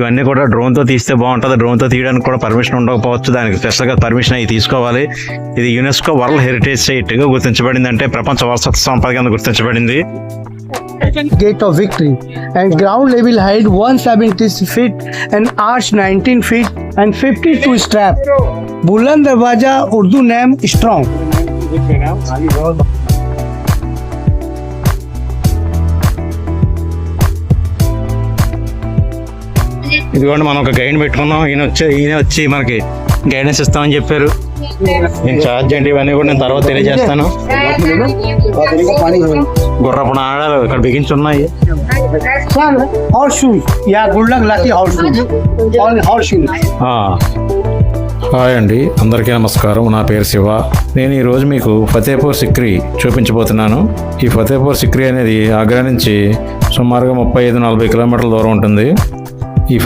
ఇవన్నీ కూడా డ్రోన్తో తీస్తే బాగుంటుంది. డ్రోన్తో తీయడానికి కూడా పర్మిషన్ ఉండకపోవచ్చు. దానికి స్పెషల్గా పర్మిషన్ అవి తీసుకోవాలి. ఇది యునెస్కో వరల్డ్ హెరిటేజ్ సైట్గా గుర్తించబడింది. అంటే ప్రపంచ వారసత్వ సంపద కింద గుర్తించబడింది. Gate of Victory. And ground level height 170 feet and arch 19 feet and 52 strap. Buland Darwaja Urdu name strong. ఇదిగోండి మనం ఒక గైడ్ పెట్టుకున్నాం. ఈయన వచ్చి ఈయన వచ్చి మనకి గైడెన్స్ ఇస్తామని చెప్పారు. నేను ఛార్జ్ అండి ఇవన్నీ కూడా నేను తర్వాత తెలియజేస్తాను. గుర్రపు నాడాలు ఇక్కడ బిగించి ఉన్నాయి. హాయ్ అండి అందరికీ నమస్కారం. నా పేరు శివ. నేను ఈరోజు మీకు ఫతేపూర్ సిక్రీ చూపించబోతున్నాను. ఈ ఫతేపూర్ సిక్రీ అనేది ఆగ్రా నుంచి సుమారుగా ముప్పై ఐదు నలభై కిలోమీటర్ల దూరం ఉంటుంది. ఈ